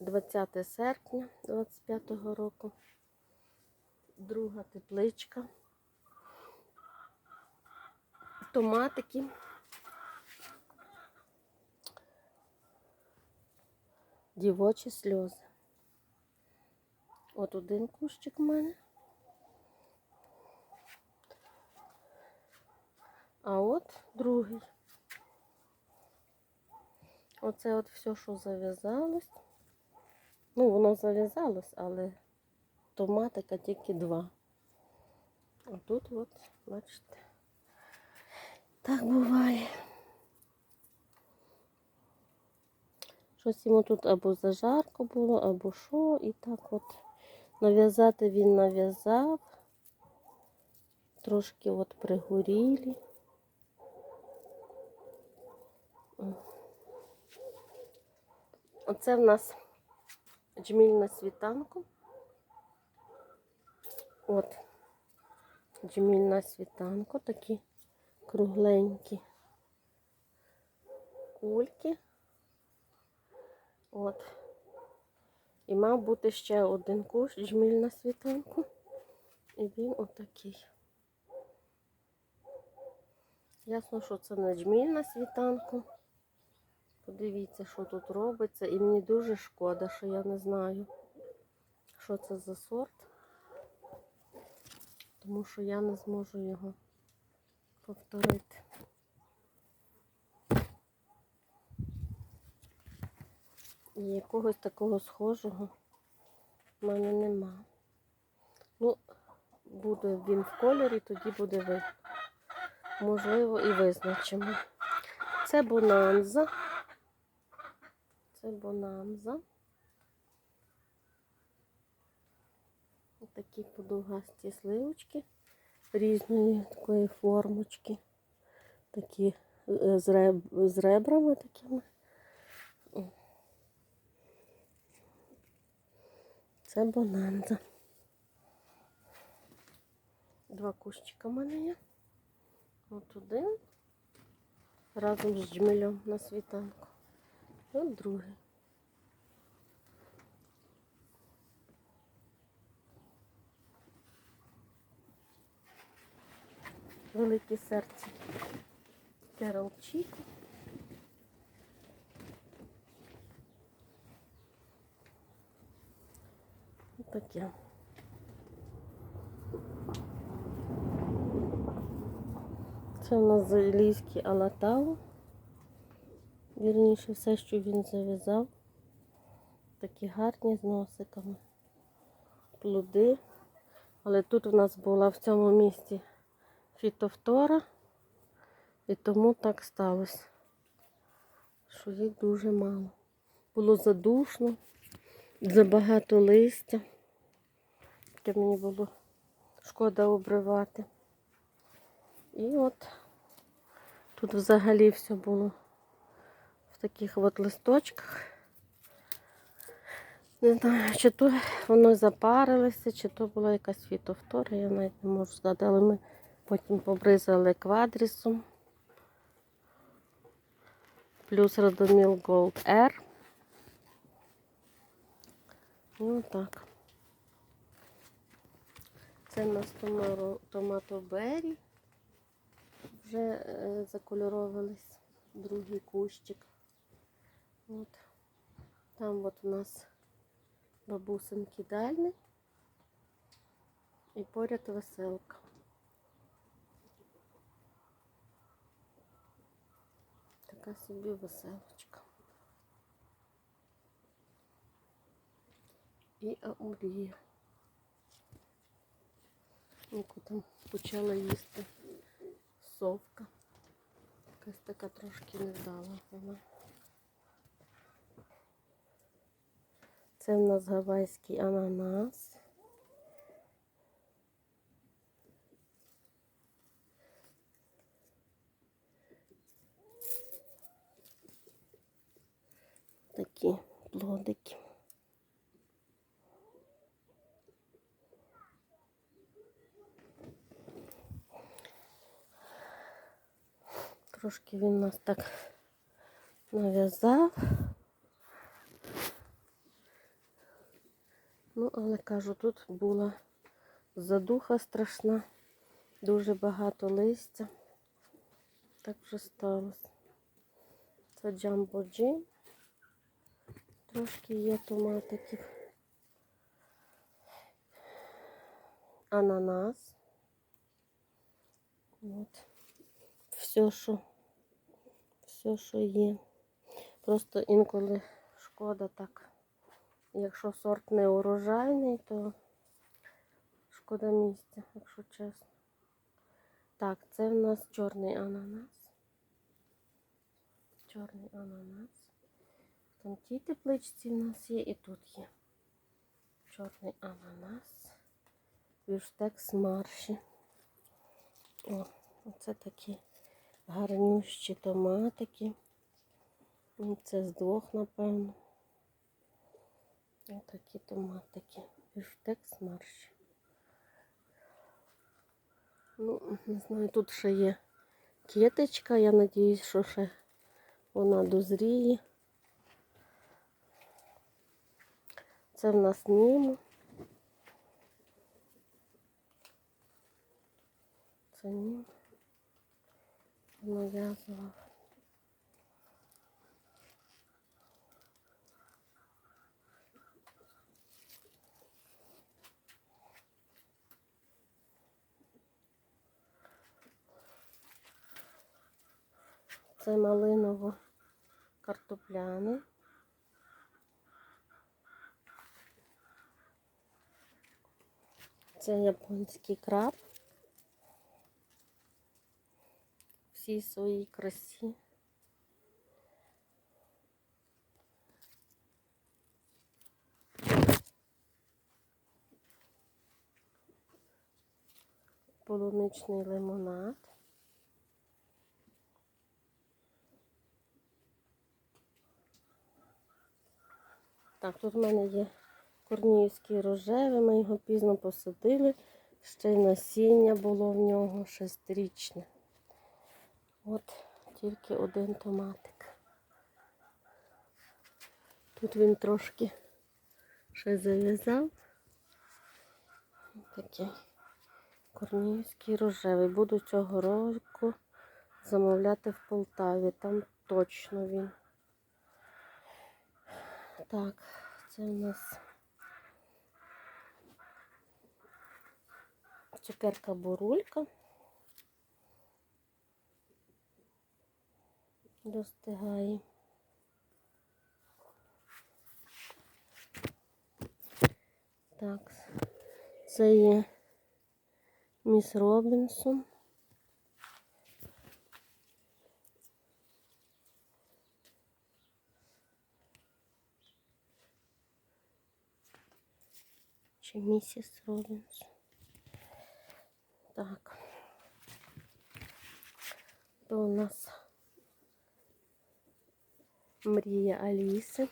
20 серпня 25 року. Друга тепличка. Томатики. Дівочі сльози. От один кущик в мене. А от другий. Оце от все, що зав'язалось. Ну, воно зав'язалось, але томатика тільки два. А тут от, бачите, так буває. Щось йому тут або зажарко було, або що. І так от нав'язати він нав'язав. Трошки от пригорілі. Оце в нас джміль на світанку. От. Джміль на світанку, такі кругленькі кульки. От. І мав бути ще один кущ джміль на світанку. І він отакий. Ясно, що це не джміль на світанку. Подивіться, що тут робиться. І мені дуже шкода, що я не знаю, що це за сорт. Тому що я не зможу його повторити. І якогось такого схожого в мене нема. Ну, буде він в кольорі, тоді буде видно. Можливо, і визначимо. Це бонанза. Це бонанза. Ось такі подовгасті сливочки різної такої формочки. Такі е, з, реб... з ребрами такими. Це бонанза. Два кущика в мене є. От один. Разом з джмелем на світанку. От другий. Велике серце. Керол Чіко. Таке. Це у нас залізький алатау. Вірніше, все, що він зав'язав. Такі гарні з носиками. Плоди. Але тут у нас була в цьому місці фітофтора. І тому так сталося, що їх дуже мало. Було задушно, забагато листя. Таке мені було шкода обривати. І от тут взагалі все було в таких от листочках. Не знаю, чи то воно запарилося, чи то була якась фітофтора, я навіть не можу сказати, але ми потім побризали квадрісом. Плюс Родоміл Gold R. І отак. Це у нас томатобері. Вже е, закольоровились другий кущик. От. Там от у нас бабусин кидальний і поряд веселка. Така собі веселочка. І аурія. Яку там почала їсти совка. Якась така трошки невдала вона. Це в нас гавайський ананас. Такі плодики. Трошки він нас так нав'язав. Ну, але кажу, тут була задуха страшна, дуже багато листя. Так вже сталося. Це джамбо джим. Трошки є томатиків. Ананас. От. Все, що, все, що є. Просто інколи шкода так. Якщо сорт не урожайний, то шкода місця, якщо чесно. Так, це в нас чорний ананас. Чорний ананас. Там в тій тепличці в нас є і тут є. Чорний ананас. Бюштекс марші. О, оце такі гарнющі томатики. Це з двох, напевно. Ось такі томатики. Бюштекс марші. Ну, не знаю, тут ще є кіточка. Я надіюсь, що ще вона дозріє. Це в нас німо. Це німо. Нав'язував. Це малиново картопляний. Це японський краб. Всій своїй красі. Полуничний лимонад. Так, тут в мене є корніївський рожевий, ми його пізно посадили. Ще й насіння було в нього шестирічне. От тільки один томатик. Тут він трошки ще зав'язав. Такий корніївський рожевий. Буду цього року замовляти в Полтаві. Там точно він. Так, це у нас цукерка бурулька. Достигає. Так, це є міс Робінсон. Чи місіс Робінс. Так. То у нас мрія Аліси.